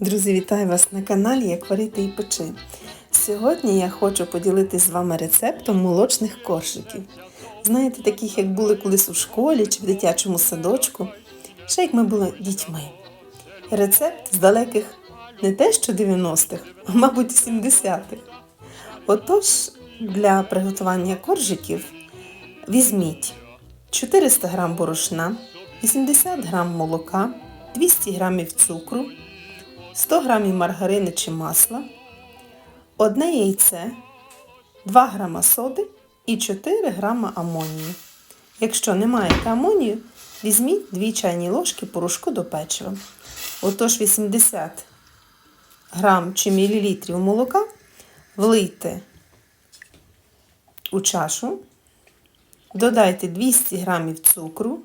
Друзі, вітаю вас на каналі Як варити і печи. Сьогодні я хочу поділитися з вами рецептом молочних коржиків. Знаєте, таких, як були колись у школі чи в дитячому садочку, ще як ми були дітьми. Рецепт з далеких не те що 90-х, а мабуть 70-х. Отож, для приготування коржиків візьміть 400 г борошна, 80 г молока, 200 г цукру, 100 г маргарини чи масла, одне яйце, 2 г соди і 4 г амонію. Якщо не маєте амонію, візьміть 2 чайні ложки порошку до печива. Отож 80 грам чи мілілітрів молока влийте у чашу, додайте 200 грамів цукру.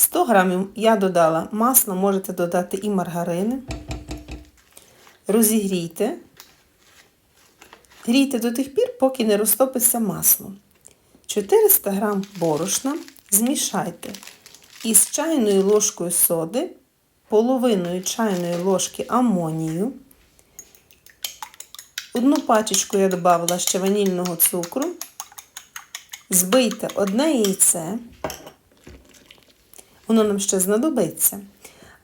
100 грамів я додала масло, можете додати і маргарини. Розігрійте. Грійте до тих пір, поки не розтопиться масло. 400 грам борошна змішайте із чайною ложкою соди, половиною чайної ложки амонію. Одну пачечку я додала ще ванільного цукру. Збийте одне яйце. Воно нам ще знадобиться.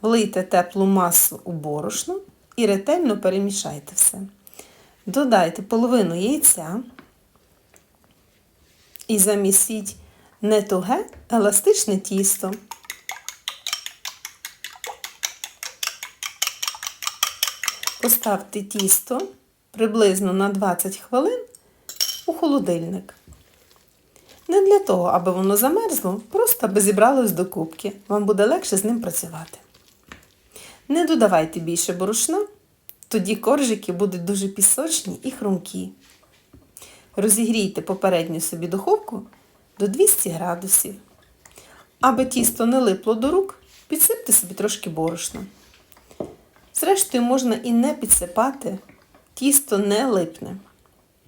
Влийте теплу масу у борошно і ретельно перемішайте все. Додайте половину яйця і замісіть не туге, еластичне тісто. Поставте тісто приблизно на 20 хвилин у холодильник. Не для того, аби воно замерзло, просто аби зібралось до кубки. Вам буде легше з ним працювати. Не додавайте більше борошна, тоді коржики будуть дуже пісочні і хрумкі. Розігрійте попередню собі духовку до 200 градусів. Аби тісто не липло до рук, підсипте собі трошки борошна. Зрештою, можна і не підсипати, тісто не липне,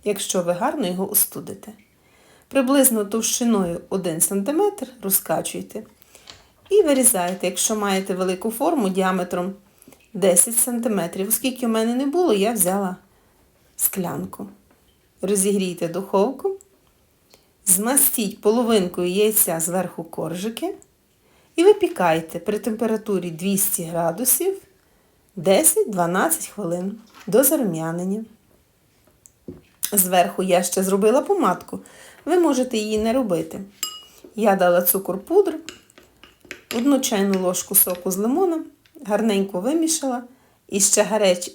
якщо ви гарно його остудите. Приблизно товщиною 1 см розкачуйте. І вирізайте, якщо маєте велику форму діаметром 10 см. Оскільки в мене не було, я взяла склянку. Розігрійте духовку, змастіть половинкою яйця зверху коржики і випікайте при температурі 200 градусів 10-12 хвилин до зарум'янення. Зверху я ще зробила помадку. Ви можете її не робити. Я дала цукор пудр, одну чайну ложку соку з лимоном, гарненько вимішала і ще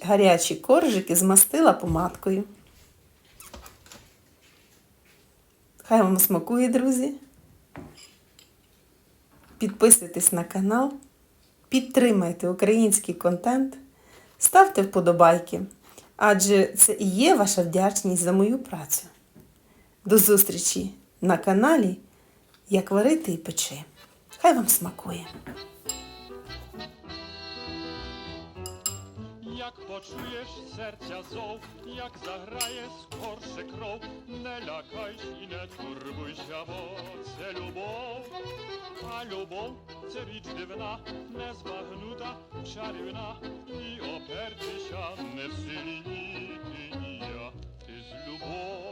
гарячі, коржики змастила помадкою. Хай вам смакує, друзі. Підписуйтесь на канал, підтримайте український контент, ставте вподобайки, адже це і є ваша вдячність за мою працю. До зустрічі на каналі Як варити і печи. Хай вам смакує! Як почуєш серця зов, як заграє скорше кров, не лякайсь і не турбуйся, бо це любов, а любов це річ дивна, незбагнута, чарівна, і опертися не в силі ні ти, ні я, ти з любови